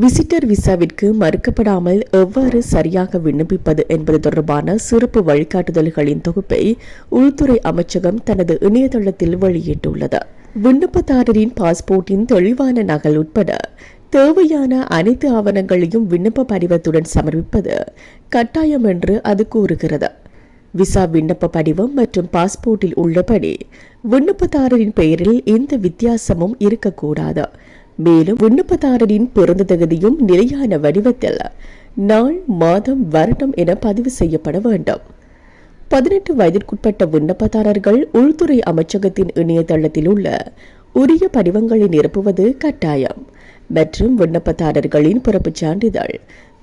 Visitor விசாவிற்கு மறுக்கப்படாமல் எவ்வாறு சரியாக விண்ணப்பிப்பது என்பது தொடர்பான சிறப்பு வழிகாட்டுதல்களின் தொகுப்பை உள்துறை அமைச்சகம் தனது இணையதளத்தில் வெளியிட்டுள்ளது. விண்ணப்பதாரரின் பாஸ்போர்ட்டின் தெளிவான நகல் உட்பட தேவையான அனைத்து ஆவணங்களையும் விண்ணப்ப படிவத்துடன் சமர்ப்பிப்பது கட்டாயம் என்று அது கூறுகிறது. விசா விண்ணப்ப படிவம் மற்றும் பாஸ்போர்ட்டில் உள்ளபடி விண்ணப்பதாரரின் பெயரில் எந்த வித்தியாசமும் இருக்கக்கூடாது. மேலும் விண்ணப்பதாரரின் பிறந்த தகுதியும் நிலையான வடிவத்தில் நாள் மாதம் வருடம் என பதிவு செய்யப்பட வேண்டும். பதினெட்டு வயதிற்குட்பட்ட விண்ணப்பதாரர்கள் உள்துறை அமைச்சகத்தின் இணையதளத்தில் உள்ள உரிய படிவங்களை நிரப்புவது கட்டாயம். மற்றும் விண்ணப்பதாரர்களின் பிறப்புச் சான்றிதழ்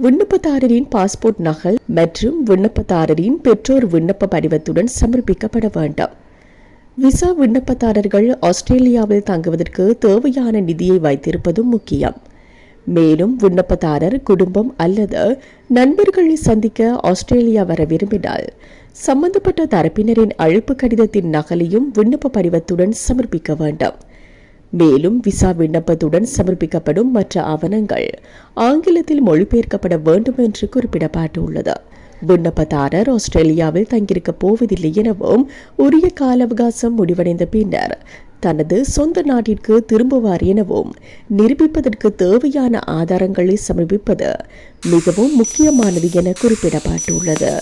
விண்ணப்பதாரரின் பாஸ்போர்ட் நகல் மற்றும் விண்ணப்பதாரரின் பெற்றோர் விண்ணப்ப படிவத்துடன் சமர்ப்பிக்கப்பட வேண்டும். விசா விண்ணப்பதாரர்கள் ஆஸ்திரேலியாவில் தங்குவதற்கு தேவையான நிதியை வைத்திருப்பதும் முக்கியம். மேலும் விண்ணப்பதாரர் குடும்பம் அல்லது நண்பர்களை சந்திக்க ஆஸ்திரேலியா வர விரும்பினால் சம்பந்தப்பட்ட தரப்பினரின் அழைப்பு கடிதத்தின் நகலையும் விண்ணப்ப படிவத்துடன் சமர்ப்பிக்க வேண்டும். மேலும் விசா விண்ணப்பத்துடன் சமர்ப்பிக்கப்படும் மற்ற ஆவணங்கள் ஆங்கிலத்தில் மொழிபெயர்க்கப்பட வேண்டும் என்று குறிப்பிடப்பட்டுள்ளது. விண்ணப்பதாரர் ஆஸ்திரேலியாவில் தங்கியிருக்க போவதில்லை எனவும் உரிய கால அவகாசம் முடிவடைந்த பின்னர் தனது சொந்த நாட்டிற்கு திரும்புவார் எனவும் நிரூபிப்பதற்கு தேவையான ஆதாரங்களை சமர்ப்பிப்பது மிகவும் முக்கியமானது என குறிப்பிடப்பட்டுள்ளது.